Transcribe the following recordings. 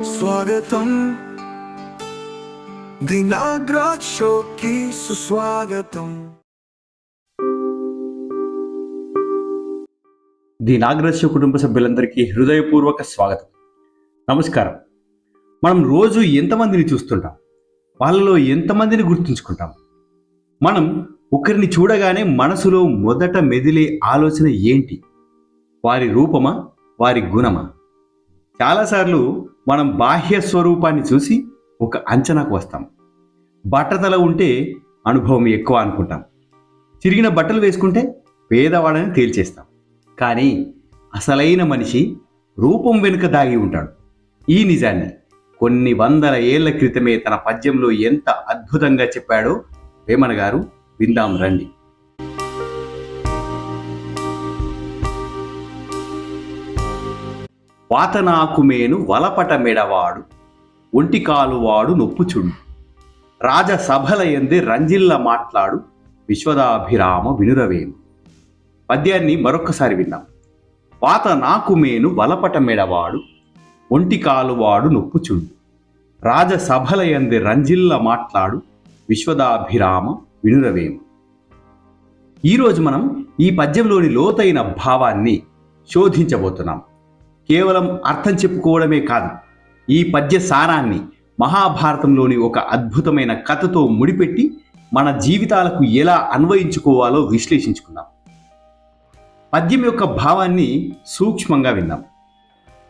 స్వాగతం దినాగ్రాజ్ షోకి సుస్వాగతం ది నాగరాజ కుటుంబ సభ్యులందరికీ హృదయపూర్వక స్వాగతం నమస్కారం మనం రోజు ఎంతమందిని చూస్తుంటాం వాళ్ళలో ఎంతమందిని గుర్తుంచుకుంటాం మనం ఒకరిని చూడగానే మనసులో మొదట మెదిలే ఆలోచన ఏంటి వారి రూపమా వారి గుణమా చాలాసార్లు మనం బాహ్య స్వరూపాన్ని చూసి ఒక అంచనాకు వస్తాం. బట్టతల ఉంటే అనుభవం ఎక్కువ అనుకుంటాం. చిరిగిన బట్టలు వేసుకుంటే పేదవాడని తేల్చేస్తాం. కానీ అసలైన మనిషి రూపం వెనుక దాగి ఉంటాడు. ఈ నిజాన్ని కొన్ని వందల ఏళ్ళ క్రితమే తన పద్యంలో ఎంత అద్భుతంగా చెప్పాడో వేమన గారు విందాం రండి. వాతనాకుమేను వలపట మెడవాడు ఒంటికాలువాడు నొప్పుచుండు. రాజసభల ఎందే రంజిల్ల మాట్లాడు విశ్వదాభిరామ వినురవేము. పద్యాన్ని మరొక్కసారి విన్నాం. వాత నాకుమేను వలపట మెడవాడు ఒంటికాలువాడు నొప్పుచుండు. రాజసభల ఎందే రంజిల్ల మాట్లాడు విశ్వదాభిరామ వినురవేము. ఈరోజు మనం ఈ పద్యంలోని లోతైన భావాన్ని శోధించబోతున్నాం. కేవలం అర్థం చెప్పుకోవడమే కాదు ఈ పద్య సారాన్ని మహాభారతంలోని ఒక అద్భుతమైన కథతో ముడిపెట్టి మన జీవితాలకు ఎలా అన్వయించుకోవాలో విశ్లేషించుకుందాం. పద్యం యొక్క భావాన్ని సూక్ష్మంగా విందాం.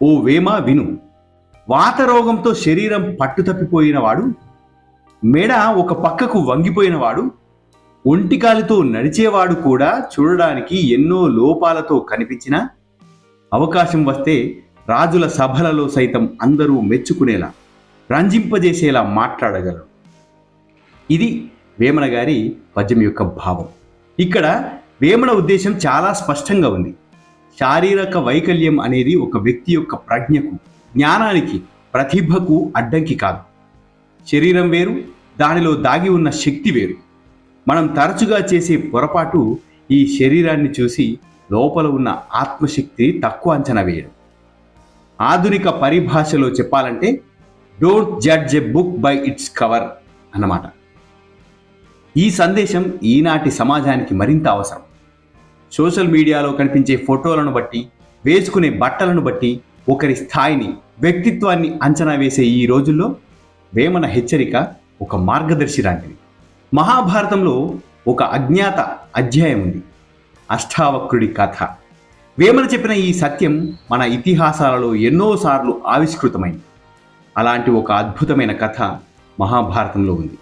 ఓ వేమ విను వాతరోగంతో శరీరం పట్టుతప్పిపోయినవాడు మెడ ఒక పక్కకు వంగిపోయినవాడు ఒంటికాలితో నడిచేవాడు కూడా చూడడానికి ఎన్నో లోపాలతో కనిపించినా అవకాశం వస్తే రాజుల సభలలో సైతం అందరూ మెచ్చుకునేలా రంజింపజేసేలా మాట్లాడగలరు. ఇది వేమన గారి పద్యం యొక్క భావం. ఇక్కడ వేమన ఉద్దేశం చాలా స్పష్టంగా ఉంది. శారీరక వైకల్యం అనేది ఒక వ్యక్తి యొక్క ప్రజ్ఞకు జ్ఞానానికి ప్రతిభకు అడ్డంకి కాదు. శరీరం వేరు దానిలో దాగి ఉన్న శక్తి వేరు. మనం తరచుగా చేసే పొరపాటు ఈ శరీరాన్ని చూసి లోపల ఉన్న ఆత్మశక్తి తక్కువ అంచనా వేయడం. ఆధునిక పరిభాషలో చెప్పాలంటే don't judge a book by its cover అన్నమాట. ఈ సందేశం ఈనాటి సమాజానికి మరింత అవసరం. సోషల్ మీడియాలో కనిపించే ఫోటోలను బట్టి వేసుకునే బట్టలను బట్టి ఒకరి స్థాయిని వ్యక్తిత్వాన్ని అంచనా వేసే ఈ రోజుల్లో వేమన హెచ్చరిక ఒక మార్గదర్శి లాంటిది. మహాభారతంలో ఒక అజ్ఞాత అధ్యాయం ఉంది. అష్టావక్రుడి కథ. వేమన చెప్పిన ఈ సత్యం మన ఇతిహాసాలలో ఎన్నోసార్లు ఆవిష్కృతమైంది. అలాంటి ఒక అద్భుతమైన కథ మహాభారతంలో ఉంది.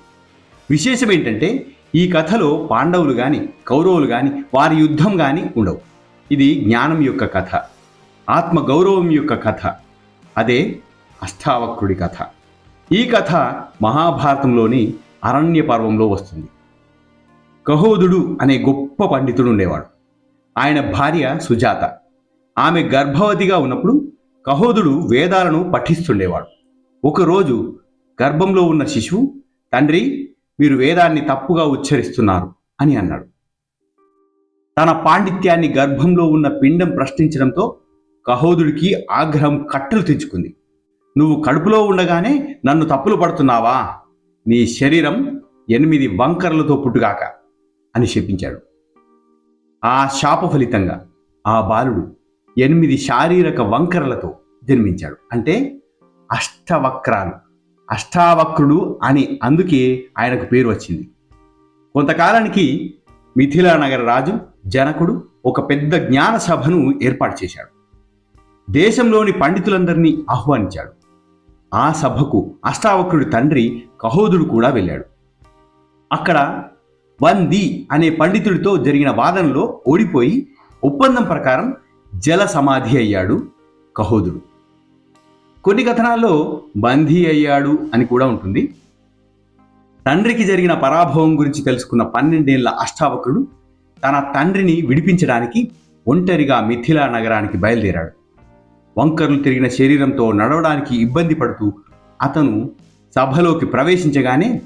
విశేషం ఏంటంటే ఈ కథలో పాండవులు కానీ కౌరవులు కానీ వారి యుద్ధం కానీ ఉండవు. ఇది జ్ఞానం యొక్క కథ. ఆత్మ గౌరవం యొక్క కథ. అదే అష్టావక్రుడి కథ. ఈ కథ మహాభారతంలోని అరణ్య పర్వంలో వస్తుంది. కహోదుడు అనే గొప్ప పండితుడు ఉండేవాడు. ఆయన భార్య సుజాత. ఆమె గర్భవతిగా ఉన్నప్పుడు కహోదుడు వేదాలను పఠిస్తుండేవాడు. ఒకరోజు గర్భంలో ఉన్న శిశువు తండ్రి మీరు వేదాన్ని తప్పుగా ఉచ్చరిస్తున్నారు అని అన్నాడు. తన పాండిత్యాన్ని గర్భంలో ఉన్న పిండం ప్రశ్నించడంతో కహోదుడికి ఆగ్రహం కట్టలు తెచ్చుకుంది నువ్వు కడుపులో ఉండగానే నన్ను తప్పులు పడుతున్నావా? నీ శరీరం ఎనిమిది వంకరలతో పుట్టుగాక అని శపించాడు. ఆ శాప ఫలితంగా ఆ బాలుడు ఎనిమిది శారీరక వంకరలతో జన్మించాడు. అంటే అష్టవక్రాలు. అష్టావక్రుడు అని అందుకే ఆయనకు పేరు వచ్చింది. కొంతకాలానికి మిథిలా నగర రాజు జనకుడు ఒక పెద్ద జ్ఞాన సభను ఏర్పాటు చేశాడు. దేశంలోని పండితులందరినీ ఆహ్వానించాడు. ఆ సభకు అష్టావక్రుడి తండ్రి కహోదుడు కూడా వెళ్ళాడు. అక్కడ వంది అనే పండితుడితో జరిగిన వాదనలో ఓడిపోయి ఒప్పందం ప్రకారం జల సమాధి అయ్యాడు కహోదుడు. కొన్ని కథనాల్లో బందీ అయ్యాడు అని కూడా ఉంటుంది. తండ్రికి జరిగిన పరాభవం గురించి తెలుసుకున్న పన్నెండేళ్ళ అష్టావకుడు తన తండ్రిని విడిపించడానికి ఒంటరిగా మిథిలా నగరానికి బయలుదేరాడు. వంకర్లు తిరిగిన శరీరంతో నడవడానికి ఇబ్బంది పడుతూ అతను సభలోకి ప్రవేశించగానే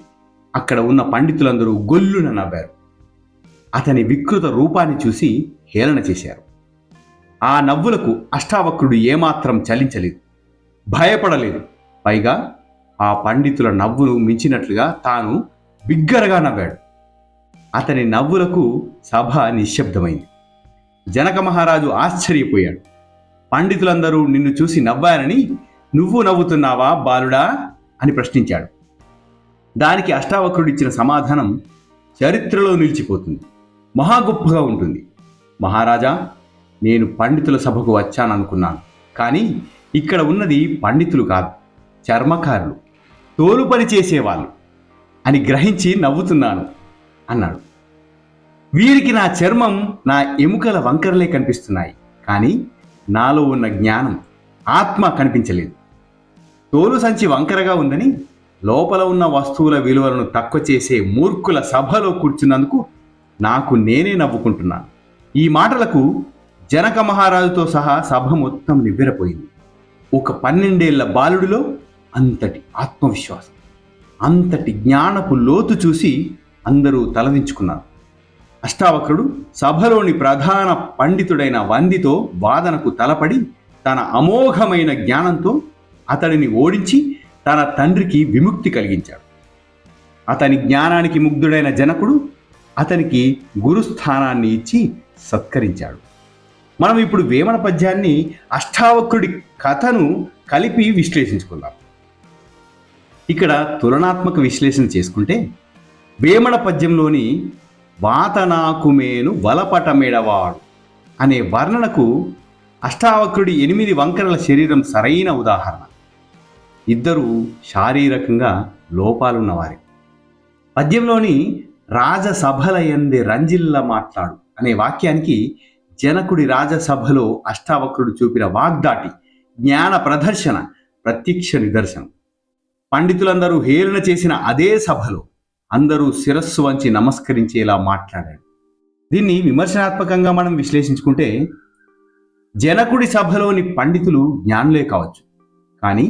అక్కడ ఉన్న పండితులందరూ గొల్లున నవ్వారు. అతని వికృత రూపాన్ని చూసి హేళన చేశారు. ఆ నవ్వులకు అష్టావక్రుడు ఏమాత్రం చలించలేదు. భయపడలేదు. పైగా ఆ పండితుల నవ్వును మించినట్లుగా తాను బిగ్గరగా నవ్వాడు. అతని నవ్వులకు సభ నిశ్శబ్దమైంది. జనక మహారాజు ఆశ్చర్యపోయాడు. పండితులందరూ నిన్ను చూసి నవ్వారని నువ్వు నవ్వుతున్నావా బాలుడా అని ప్రశ్నించాడు. దానికి అష్టావక్రుడు ఇచ్చిన సమాధానం చరిత్రలో నిలిచిపోతుంది. మహా గొప్పగా ఉంటుంది. మహారాజా నేను పండితుల సభకు వచ్చాననుకున్నాను. కానీ ఇక్కడ ఉన్నది పండితులు కాదు చర్మకారులు. తోలు పని చేసేవాళ్ళు అని గ్రహించి నవ్వుతున్నాను అన్నాడు. వీరికి నా చర్మం నా ఎముకల వంకరలే కనిపిస్తున్నాయి. కానీ నాలో ఉన్న జ్ఞానం ఆత్మ కనిపించలేదు. తోలు సంచి వంకరగా ఉందని లోపల ఉన్న వస్తువుల విలువలను తక్కువ చేసే మూర్ఖుల సభలో కూర్చున్నందుకు నాకు నేనే నవ్వుకుంటున్నాను ఈ మాటలకు జనక మహారాజుతో సహా సభ మొత్తం నివ్వెరపోయింది. ఒక పన్నెండేళ్ళ బాలుడిలో అంతటి ఆత్మవిశ్వాసం అంతటి జ్ఞానపు లోతు చూసి అందరూ తలదించుకున్నారు. అష్టావక్రుడు సభలోని ప్రధాన పండితుడైన వందితో వాదనకు తలపడి తన అమోఘమైన జ్ఞానంతో అతడిని ఓడించి తన తండ్రికి విముక్తి కలిగించాడు. అతని జ్ఞానానికి ముగ్ధుడైన జనకుడు అతనికి గురుస్థానాన్ని ఇచ్చి సత్కరించాడు. మనం ఇప్పుడు వేమన పద్యాన్ని అష్టావక్రుడి కథను కలిపి విశ్లేషించుకుందాం. ఇక్కడ తులనాత్మక విశ్లేషణ చేసుకుంటే వేమన పద్యంలోని వాతనాకుమేను వలపటమేడవాడు అనే వర్ణనకు అష్టావక్రుడి ఎనిమిది వంకరల శరీరం సరైన ఉదాహరణ. ఇద్దరు శారీరకంగా లోపాలున్నవారే. పద్యంలోని రాజసభలయందే రంజిల్ల మాట్లాడు అనే వాక్యానికి జనకుడి రాజసభలో అష్టావక్రుడు చూపిన వాగ్దాటి జ్ఞాన ప్రదర్శన ప్రత్యక్ష నిదర్శనం. పండితులందరూ హేళన చేసిన అదే సభలో అందరూ శిరస్సు వంచి నమస్కరించేలా మాట్లాడాడు. దీన్ని విమర్శనాత్మకంగా మనం విశ్లేషించుకుంటే జనకుడి సభలోని పండితులు జ్ఞానులే కావచ్చు. కానీ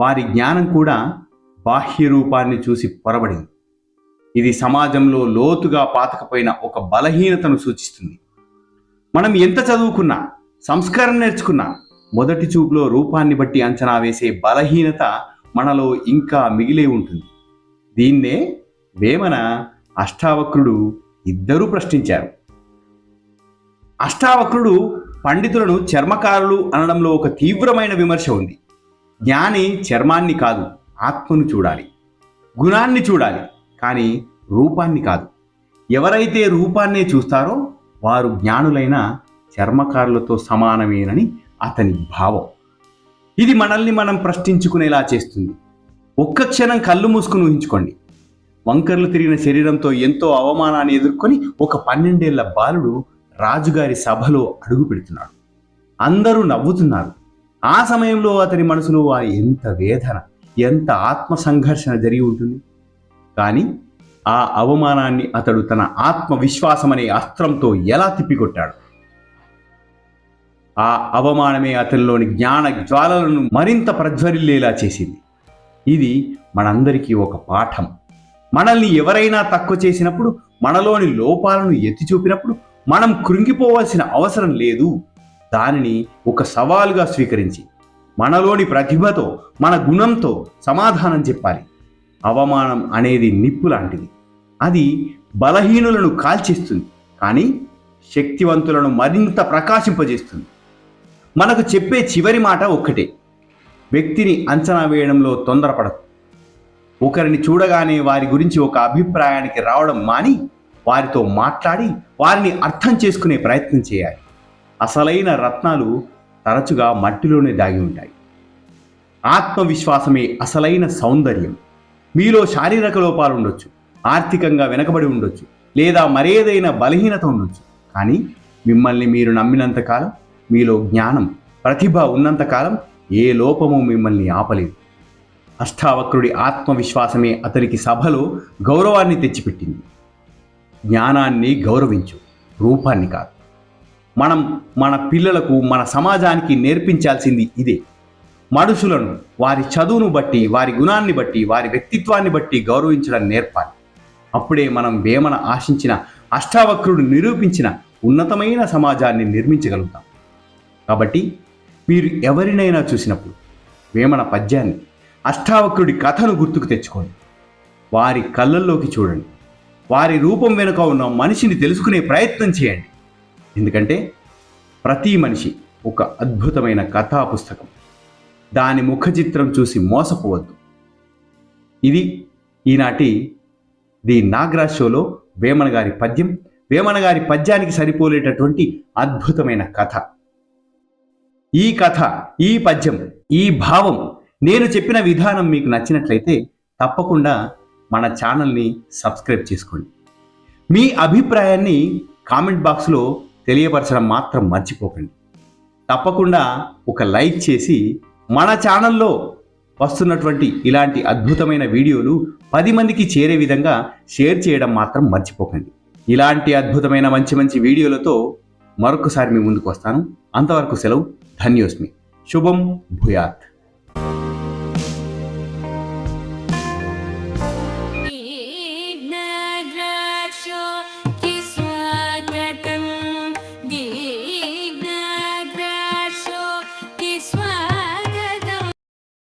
వారి జ్ఞానం కూడా బాహ్య రూపాన్ని చూసి పొరబడింది. ఇది సమాజంలో లోతుగా పాతకపోయిన ఒక బలహీనతను సూచిస్తుంది. మనం ఎంత చదువుకున్నా సంస్కారం నేర్చుకున్నా మొదటి చూపులో రూపాన్ని బట్టి అంచనా వేసే బలహీనత మనలో ఇంకా మిగిలే ఉంటుంది. దీన్నే వేమన అష్టావక్రుడు ఇద్దరూ ప్రశ్నించారు. అష్టావక్రుడు పండితులను చర్మకారులు అనడంలో ఒక తీవ్రమైన విమర్శ ఉంది. జ్ఞాని చర్మాన్ని కాదు ఆత్మను చూడాలి. గుణాన్ని చూడాలి కానీ రూపాన్ని కాదు. ఎవరైతే రూపాన్నే చూస్తారో వారు జ్ఞానులైన చర్మకారులతో సమానమేనని అతని భావం. ఇది మనల్ని మనం ప్రశ్నించుకునేలా చేస్తుంది. ఒక్క క్షణం కళ్ళు మూసుకుని ఊహించుకోండి. వంకర్లు తిరిగిన శరీరంతో ఎంతో అవమానాన్ని ఎదుర్కొని ఒక పన్నెండేళ్ళ బాలుడు రాజుగారి సభలో అడుగు పెడుతున్నాడు. అందరూ నవ్వుతున్నారు. ఆ సమయంలో అతని మనసులో ఆ ఎంత వేదన ఎంత ఆత్మ సంఘర్షణ జరిగి ఉంటుంది. కానీ ఆ అవమానాన్ని అతడు తన ఆత్మవిశ్వాసం అనే అస్త్రంతో ఎలా తిప్పికొట్టాడు? ఆ అవమానమే అతనిలోని జ్ఞాన జ్వాలలను మరింత ప్రజ్వరిల్లేలా చేసింది. ఇది మనందరికీ ఒక పాఠం. మనల్ని ఎవరైనా తక్కువ చేసినప్పుడు మనలోని లోపాలను ఎత్తి చూపినప్పుడు మనం కృంగిపోవాల్సిన అవసరం లేదు. దానిని ఒక సవాలుగా స్వీకరించి మనలోని ప్రతిభతో మన గుణంతో సమాధానం చెప్పాలి. అవమానం అనేది నిప్పు లాంటిది. అది బలహీనులను కాల్చేస్తుంది కానీ శక్తివంతులను మరింత ప్రకాశింపజేస్తుంది. మనకు చెప్పే చివరి మాట ఒక్కటే వ్యక్తిని అంచనా వేయడంలో తొందరపడదు ఒకరిని చూడగానే వారి గురించి ఒక అభిప్రాయానికి రావడం మాని వారితో మాట్లాడి వారిని అర్థం చేసుకునే ప్రయత్నం చేయాలి. అసలైన రత్నాలు తరచుగా మట్టిలోనే దాగి ఉంటాయి. ఆత్మవిశ్వాసమే అసలైన సౌందర్యం. మీలో శారీరక లోపాలు ఉండొచ్చు ఆర్థికంగా వెనకబడి ఉండొచ్చు లేదా మరేదైనా బలహీనత ఉండొచ్చు. కానీ మిమ్మల్ని మీరు నమ్మినంతకాలం మీలో జ్ఞానం ప్రతిభ ఉన్నంతకాలం ఏ లోపము మిమ్మల్ని ఆపలేదు. అష్టావక్రుడి ఆత్మవిశ్వాసమే అతనికి సభలో గౌరవాన్ని తెచ్చిపెట్టింది. జ్ఞానాన్ని గౌరవించు రూపాన్ని కాదు. మనం మన పిల్లలకు మన సమాజానికి నేర్పించాల్సింది ఇదే. మనుషులను వారి చదువును బట్టి వారి గుణాన్ని బట్టి వారి వ్యక్తిత్వాన్ని బట్టి గౌరవించడం నేర్పాలి. అప్పుడే మనం వేమన ఆశించిన అష్టావక్రుడు నిరూపించిన ఉన్నతమైన సమాజాన్ని నిర్మించగలుగుతాం. కాబట్టి మీరు ఎవరినైనా చూసినప్పుడు వేమన పద్యాన్ని అష్టావక్రుడి కథను గుర్తుకు తెచ్చుకోండి. వారి కళ్ళల్లోకి చూడండి. వారి రూపం వెనుక ఉన్న మనిషిని తెలుసుకునే ప్రయత్నం చేయండి. ఎందుకంటే ప్రతి మనిషి ఒక అద్భుతమైన కథా పుస్తకం దాని ముఖచిత్రం చూసి మోసపోవద్దు. ఇది ఈనాటి ది నాగరాజ్ షోలో వేమన గారి పద్యం. వేమన గారి పద్యానికి సరిపోలేటటువంటి అద్భుతమైన కథ. ఈ కథ ఈ పద్యం ఈ భావం నేను చెప్పిన విధానం మీకు నచ్చినట్లయితే తప్పకుండా మన ఛానల్ని సబ్స్క్రైబ్ చేసుకోండి. మీ అభిప్రాయాన్ని కామెంట్ బాక్స్లో తెలియపరచడం మాత్రం మర్చిపోకండి. తప్పకుండా ఒక లైక్ చేసి మన ఛానల్లో వస్తున్నటువంటి ఇలాంటి అద్భుతమైన వీడియోలు పది మందికి చేరే విధంగా షేర్ చేయడం మాత్రం మర్చిపోకండి. ఇలాంటి అద్భుతమైన మంచి మంచి వీడియోలతో మరొకసారి మీ ముందుకు వస్తాను. అంతవరకు సెలవు. ధన్యోస్మి. శుభం భూయాత్.